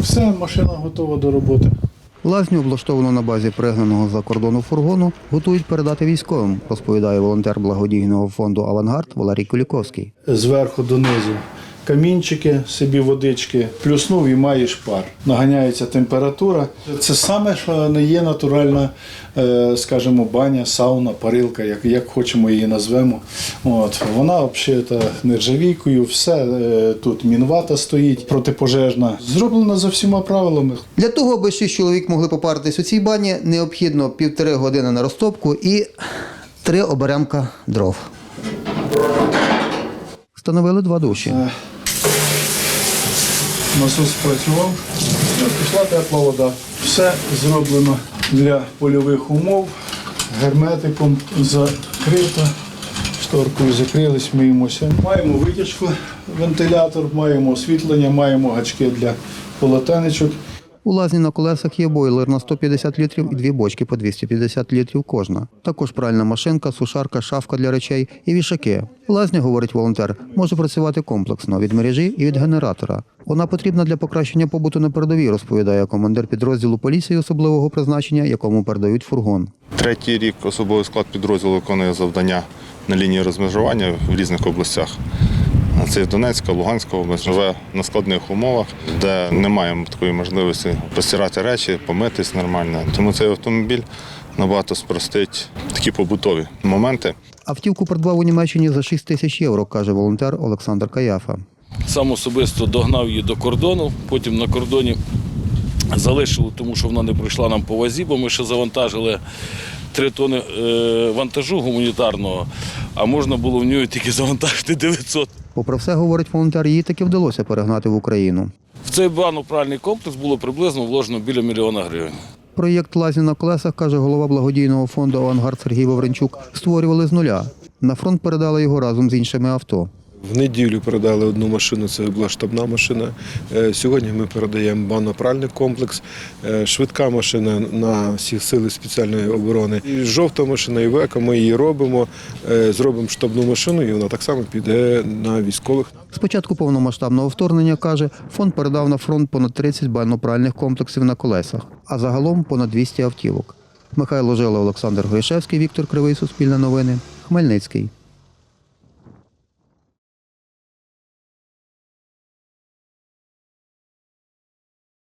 Все, машина готова до роботи. Лазню, облаштовану на базі пригнаного за кордону фургону, готують передати військовим, розповідає волонтер благодійного фонду Авангард Валерій Куліковський. Зверху донизу камінчики, собі водички, плюснув і маєш пар. Наганяється температура. Це саме, що не є натуральна, е, скажімо, баня, сауна, парилка, як, як хочемо її назвемо. От. Вона взагалі нержавійкою, все е, тут мінвата стоїть, протипожежна. Зроблена за всіма правилами. Для того, аби шість чоловік могли попаритись у цій бані, необхідно півтори години на розтопку і три оберемка дров. Встановили два душі. Насос працював, пішла тепла вода. Все зроблено для польових умов, герметиком закрито, шторкою закрили, миємося. Маємо витяжку, вентилятор, маємо освітлення, маємо гачки для полотенечок. У лазні на колесах є бойлер на 150 літрів і дві бочки по 250 літрів кожна. Також пральна машинка, сушарка, шафка для речей і вішаки. Лазня, говорить волонтер, може працювати комплексно від мережі і від генератора. Вона потрібна для покращення побуту на передовій, розповідає командир підрозділу поліції особливого призначення, якому передають фургон. Третій рік особовий склад підрозділу виконує завдання на лінії розмежування в різних областях. Це Донецька, Луганська область живе на складних умовах, де не маємо такої можливості постирати речі, помитись нормально. Тому цей автомобіль набагато спростить такі побутові моменти. Автівку придбав у Німеччині за 6 тисяч євро, каже волонтер Олександр Каяфа. Сам особисто догнав її до кордону, потім на кордоні залишили, тому що вона не пройшла нам по вазі, бо ми ще завантажили три тони е, вантажу гуманітарного, а можна було в нього тільки завантажити 900. Попри все, говорить волонтер, їй таки вдалося перегнати в Україну. В цей банно-пральний комплекс було приблизно вложено біля мільйона гривень. Проєкт «Лазні на колесах, каже голова благодійного фонду «Авангард» Сергій Вавренчук, створювали з нуля. На фронт передали його разом з іншими авто. В неділю передали одну машину, це була штабна машина. Е, Сьогодні ми передаємо банно-пральний комплекс, е, швидка машина на всі сили спеціальної оборони. І жовта машина Івека, ми її робимо, е, зробимо штабну машину, і вона так само піде на військових. З початку повномасштабного вторгнення, каже, фонд передав на фронт понад 30 банно-пральних комплексів на колесах, а загалом понад 200 автівок. Михайло Жила, Олександр Гришевський, Віктор Кривий, Суспільне новини, Хмельницький.